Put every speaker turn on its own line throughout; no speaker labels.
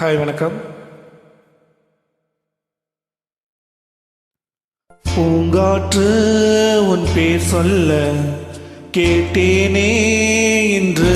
Hi வணக்கம். பூங்காற்று உன் பேர் சொல்ல கேட்டேனே இன்று.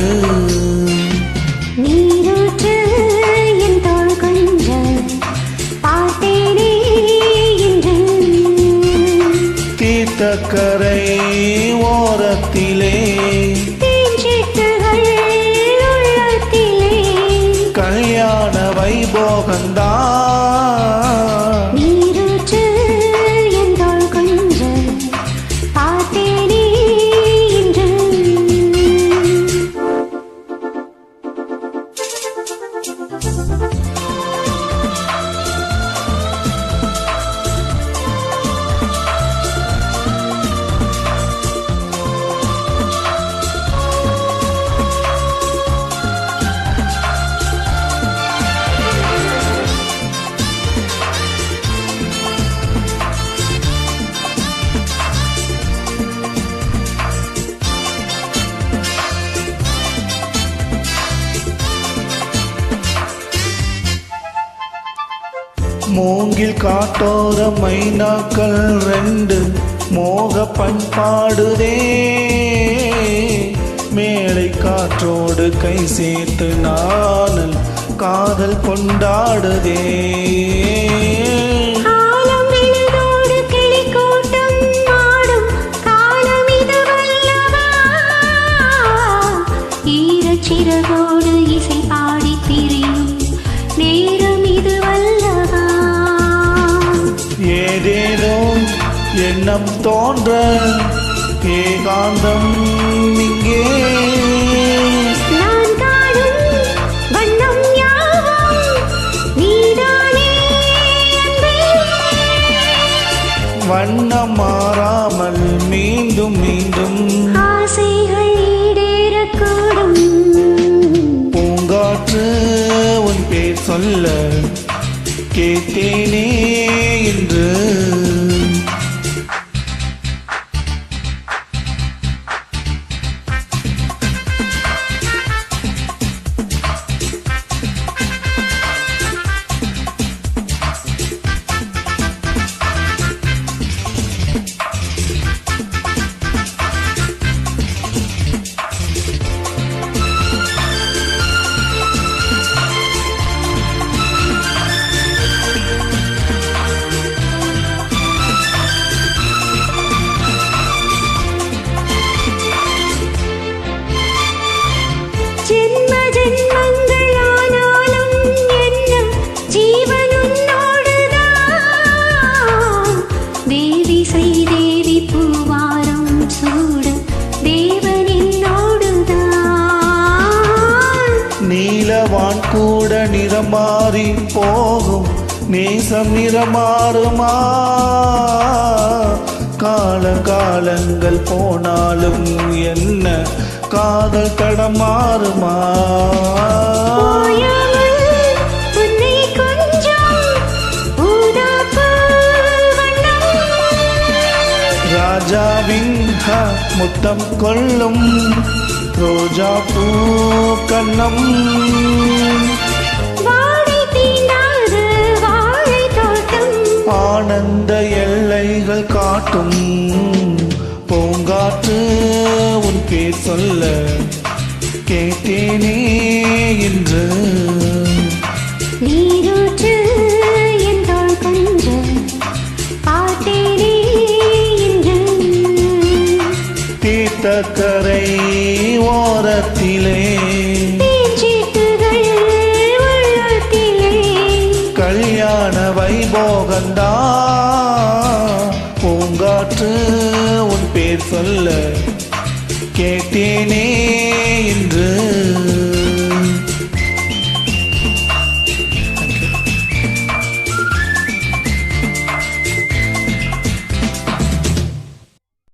மூங்கில் காட்டோர மைனாக்கள் ரெண்டு மோக பண்பாடுதே. மேலை காற்றோடு கை சேர்த்து நானல் காதல் கொண்டாடுதே. எண்ணம் தோன்ற ஏகாந்தம் இங்கே.
வண்ணம்
மாறாமல் மீண்டும் மீண்டும்
ஆசைகள் ஈடேறக்கூடும்
பூங்காற்று உன் பேர் சொல்ல கேட்டேனே. வான் கூட நிறம் மாறி போகும். நேசம் நிறமாறுமா? கால காலங்கள் போனாலும் என்ன? காதல் தடமாறுமா?
ஓயாமல்
ராஜாவின் முத்தம் கொள்ளும். ரோஜா பூ கண்ணம். ஆனந்த எல்லைகள் காட்டும். பூங்காற்று உன் பேர் சொல்ல கேட்டேனே இன்று. கல்யாண வைபோகந்தா. பூங்காற்று உன் பேர் சொல்ல கேட்டேனே இன்று.